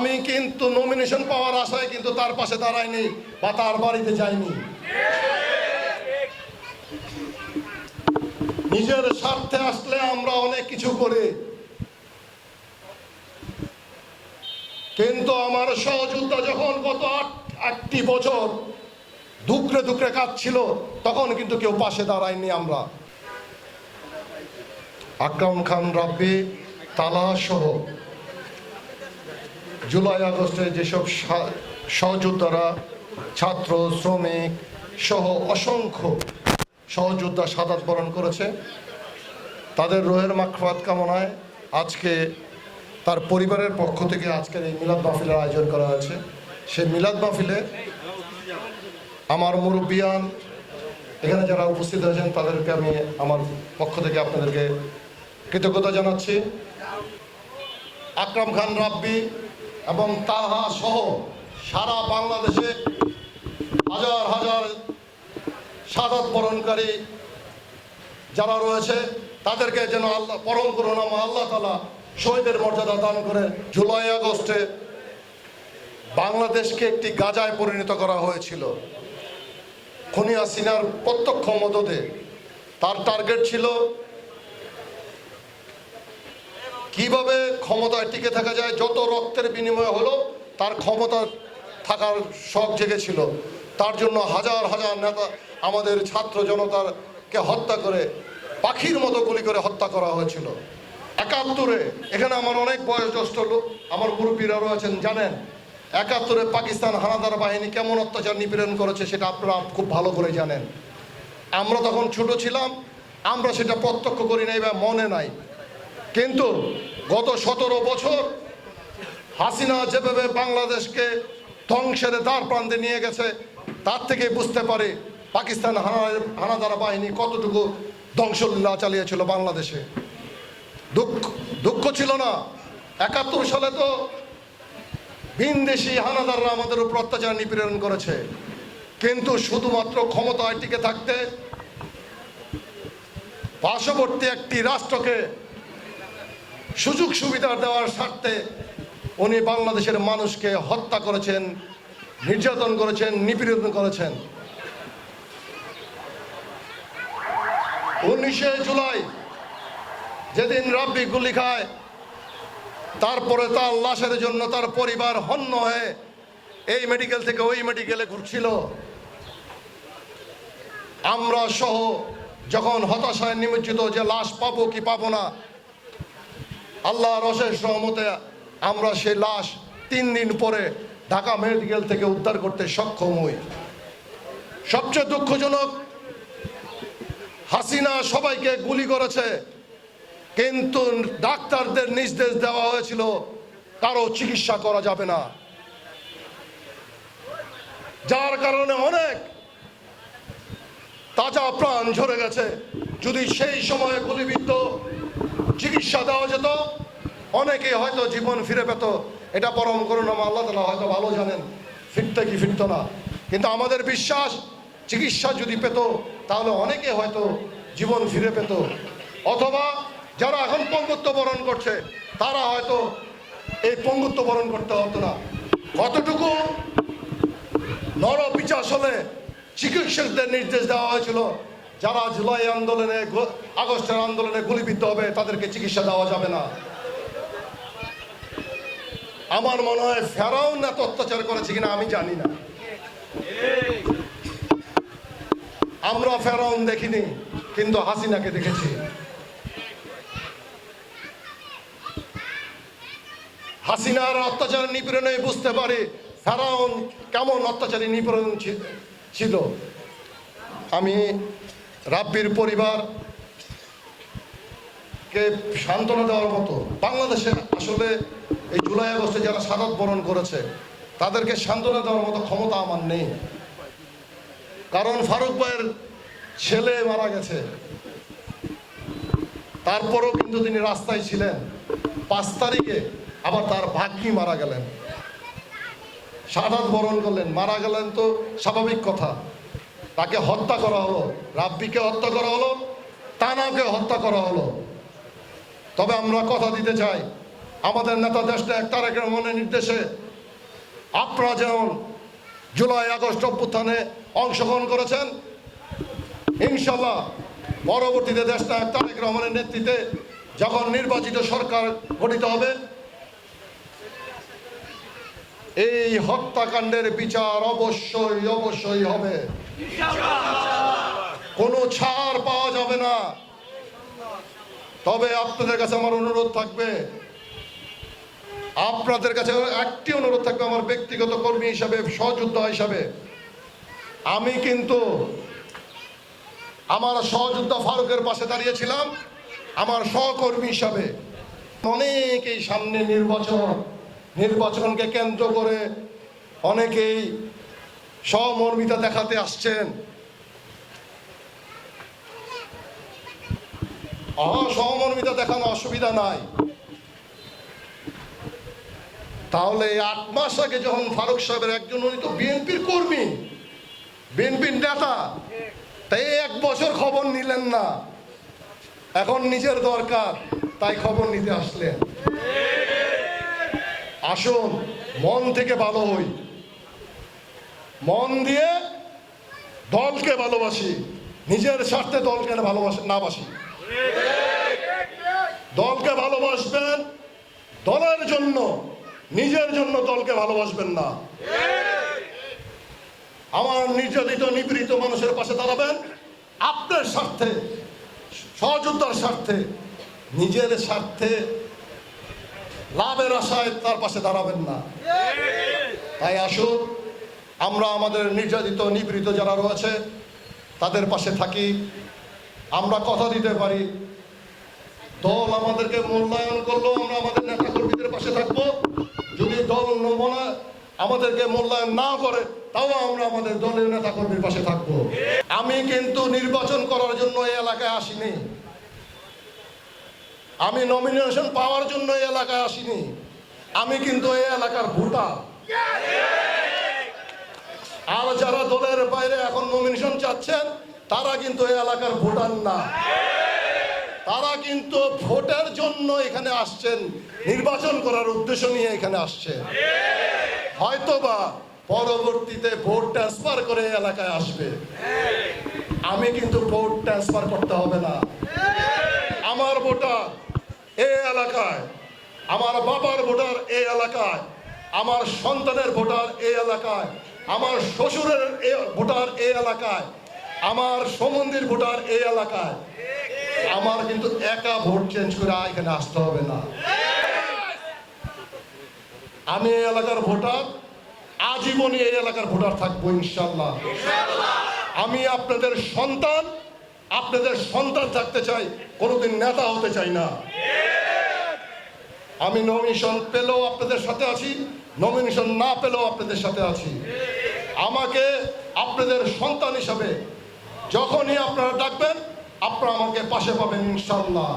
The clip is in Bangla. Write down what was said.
আমি কিন্তু নমিনেশন পাওয়ার আশায় কিন্তু তার পাশে দাঁড়াইনি বা তার বাড়িতে যাইনি। নিজের স্বার্থে আসলে আমরা অনেক কিছু করি। কিন্তু আমার সহযোদ্ধা যখন গত আট, আটটি বছর দুকরে দুকরে কাঁদছিল, তখন কিন্তু কেউ পাশে দাঁড়ায়নি আমরা। আকরাম খান, রাব্বি তালা সহ জুলাই আগস্টে যেসব সহযোদ্ধারা, ছাত্র, শ্রমিক সহ অসংখ্য সহযোদ্ধা সাদাত বরণ করেছে, তাদের রোহের মাখফাত কামনায় আজকে তার পরিবারের পক্ষ থেকে আজকের এই মিলাদ মাহফিলের আয়োজন করা হয়েছে। সেই মিলাদ মাহফিলে আমার মুরব্বিয়ান, এখানে যারা উপস্থিত হয়েছেন তাদেরকে আমি আমার পক্ষ থেকে আপনাদেরকে কৃতজ্ঞতা জানাচ্ছি। আকরাম খান রাব্বি এবং তাহা সহ সারা বাংলাদেশে হাজার হাজার সাদাত বরণকারী যারা রয়েছে, তাদেরকে যেন আল্লাহ, পরম করুণামা আল্লাহ তালা শহীদের মর্যাদা দান করে জুলাই আগস্টে বাংলাদেশকে একটি গাজায় পরিণত করা হয়েছিল। খনিয়া সিনার প্রত্যক্ষ মদদে তার টার্গেট ছিল কীভাবে ক্ষমতায় টিকে থাকা যায়, যত রক্তের বিনিময় হলো, তার ক্ষমতা থাকার শখ জেগেছিল। তার জন্য হাজার হাজার নেতা আমাদের ছাত্র জনতাকে হত্যা করে, পাখির মতো গুলি করে হত্যা করা হয়েছিল। একাত্তরে, এখানে আমার অনেক বয়োজ্যেষ্ঠ লোক, আমার মুরব্বীরা রয়েছেন, জানেন। একাত্তরে পাকিস্তান হানাদার বাহিনী কেমন অত্যাচার নিপীড়ন করেছে সেটা আপনারা খুব ভালো করে জানেন। আমরা তখন ছোট ছিলাম, আমরা সেটা প্রত্যক্ষ করি নাই বা মনে নাই। কিন্তু গত সতেরো বছর হাসিনা যেভাবে বাংলাদেশকে ধ্বংসের দ্বার প্রান্তে নিয়ে গেছে, তার থেকে বুঝতে পারে পাকিস্তান হানা, হানাদার বাহিনী কতটুকু ধ্বংসলীলা চালিয়েছিল বাংলাদেশে। দুঃখ দুঃখ ছিল না, একাত্তর সালে তো ভিনদেশি হানাদাররা আমাদের উপর অত্যাচার নিপীড়ন করেছে। কিন্তু শুধুমাত্র ক্ষমতায় টিকে থাকতে পার্শ্ববর্তী একটি রাষ্ট্রকে সুযোগ সুবিধা দেওয়ার স্বার্থে উনি বাংলাদেশের মানুষকে হত্যা করেছেন, নির্যাতন করেছেন নিপীড়ন করেছেন। উনিশে জুলাই যেদিন রাব্বি গুলি খায়, তারপরে তার লাশের জন্য তার পরিবার হন্য হয়ে এই মেডিকেল থেকে ওই মেডিকেলে ঘুরছিল। আমরা সহ যখন হতাশায় নিমজ্জিত যে লাশ পাবো কি পাবো না আল্লাহর অশেষ রহমতে আমরা সেই লাশ তিন দিন পরে ঢাকা মেডিকেল থেকে উদ্ধার করতে সক্ষম হই। সবচেয়ে দুঃখজনক, হাসিনা সবাইকে গুলি করেছে, কিন্তু ডাক্তারদের নির্দেশ দেওয়া হয়েছিল, কারও চিকিৎসা করা যাবে না। যার কারণে অনেক তাজা প্রাণ ঝরে গেছে। যদি সেই সময়ে গুলিবিদ্ধ চিকিৎসা দেওয়া যেত। অনেকে হয়তো জীবন ফিরে পেত। এটা পরম করুণামা আল্লাহ তালা হয়তো ভালো জানেন। ফিরতে কি ফিরত না। কিন্তু আমাদের বিশ্বাস, চিকিৎসা যদি পেত, তাহলে অনেকে হয়তো জীবন ফিরে পেত। অথবা যারা এখন পঙ্গুত্ব বরণ করছে, তারা হয়তো এই পঙ্গুত্ব বরণ করতে হতো না। কতটুকু নর বিচার হলে চিকিৎসকদের নির্দেশ দেওয়া হয়েছিল যারা জুলাই আন্দোলনে আগস্টের আন্দোলনে গুলিবিদ্ধ হবে, তাদেরকে চিকিৎসা দেওয়া যাবে না। আমার মনে হয় ফেরাও না অত্যাচার করেছে কিনা আমি জানি না। আমরা ফেরাউন দেখিনি, কিন্তু হাসিনাকে দেখেছি। হাসিনার অত্যাচার নিপীড়নে বুঝতে পারে ফেরাউন কেমন অত্যাচারী নিপীড়ন ছিল। আমি রাব্বির পরিবার কে সান্ত্বনা দেওয়ার মতো বাংলাদেশে আসলে এই জুলাই আগস্টে যারা সাদাত বরণ করেছে, তাদেরকে সান্ত্বনা দেওয়ার মতো ক্ষমতা আমার নেই। কারণ ফারুক ভাইয়ের ছেলে মারা গেছে। তারপরেও কিন্তু তিনি রাস্তায় ছিলেন। পাঁচ তারিখে আবার তার ভাগ্নি মারা গেলেন। সাদাত বরণ করলেন। মারা গেলেন তো স্বাভাবিক কথা। তাকে হত্যা করা হলো, রাব্বিকে হত্যা করা হলো, তানাকে হত্যা করা হলো। তবে আমরা কথা দিতে চাই, আমাদের নেতা দেশটা এক তারেক রহমানের নির্দেশে আপনারা যেমন জুলাই, আগস্ট অভ্যুত্থানে অংশগ্রহণ করেছেন, ইনশাল্লাহ পরবর্তীতে দেশটা এক তারেক রহমানের নেতৃত্বে যখন নির্বাচিত সরকার গঠিত হবে, এই হত্যাকাণ্ডের বিচার অবশ্যই অবশ্যই হবে। কোনো ছাড় পাওয়া যাবে না। তবে আপনাদের কাছে আমার অনুরোধ থাকবে। আপনাদের কাছে একটি অনুরোধ থাকবে আমার ব্যক্তিগত কর্মী হিসাবে, সহযোদ্ধা হিসাবে। আমি কিন্তু আমার সহযোদ্ধা ফারুকের পাশে দাঁড়িয়েছিলাম, আমার সহকর্মী হিসাবে। অনেকেই সামনে নির্বাচন, নির্বাচনকে কেন্দ্র করে অনেকেই সহমর্মিতা দেখাতে আসছেন। আমার সহমর্মিতা দেখানো অসুবিধা নাই। তাহলে আট মাস আগে যখন ফারুক সাহেবের একজন, উনি তো বিএনপির কর্মী, বিএনপির নেতা। তাই এক বছর খবর নিলেন না। এখন নিজের দরকার, তাই খবর নিতে আসলেন। আসুন, মন থেকে ভালো হই। মন দিয়ে দলকে ভালোবাসি, নিজের স্বার্থে দলকে ভালোবাসি না বাসি। দলকে ভালোবাসবেন, দলের জন্য, নিজের জন্য দলকে ভালোবাসবেন না। আমার নির্যাতিত, নিপীড়িত মানুষের পাশে দাঁড়াবেন, আপনার স্বার্থে সহযোদ্ধার স্বার্থে, নিজের স্বার্থে লাভের আশায় তার পাশে দাঁড়াবেন না। তাই আসুন আমরা আমাদের নির্যাতিত, নিপীড়িত যারা রয়েছে, তাদের পাশে থাকি। আমরা কথা দিতে পারি। দল আমাদেরকে মূল্যায়ন করল, আমরা আমাদের নেতা কর্মীদের পাশে থাকব। যদি দল নমনা আমাদেরকে মূল্যায়ন না করে, তাও আমরা আমাদের দলের নেতা কর্মীর পাশে থাকব। আমি কিন্তু নির্বাচন করার জন্য এই এলাকায় আসিনি। আমি নমিনেশন পাওয়ার জন্য এই এলাকায় আসিনি। আমি কিন্তু এই এলাকার ভোটার। আর যারা দলের বাইরে এখন নমিনেশন চাচ্ছেন, তারা কিন্তু এই এলাকার ভোটার না। তারা কিন্তু ভোটের জন্য এখানে আসছেন, নির্বাচন করার উদ্দেশ্য নিয়ে এখানে আসছেন। হয়তোবা পরবর্তীতে ভোট ট্রান্সফার করে এলাকায় আসবে। আমি কিন্তু ভোট ট্রান্সফার করতে হবে না। আমার ভোটার এই এলাকায়, আমার বাবার ভোটার এই এলাকায়। আমার সন্তানের ভোটার এই এলাকায়, আমার শ্বশুরের ভোটার এই এলাকায়, আমার সমন্দির ভোটার এই এলাকায়। আমার কিন্তু একা ভোট চেঞ্জ করে এখানে আসতে হবে না। আমি এই এলাকার ভোটার, আজীবনই এই এলাকার ভোটার থাকব ইনশাল্লাহ আমি আপনাদের সন্তান আপনাদের সন্তান থাকতে চাই, কোনোদিন নেতা হতে চাই না। আমি নমিনেশন পেলেও আপনাদের সাথে আছি। নমিনেশন না পেলেও আপনাদের সাথে আছি। আমাকে আপনাদের সন্তান হিসাবে যখনই আপনারা ডাকবেন, আপনারা আমাকে পাশে পাবেন ইনশাল্লাহ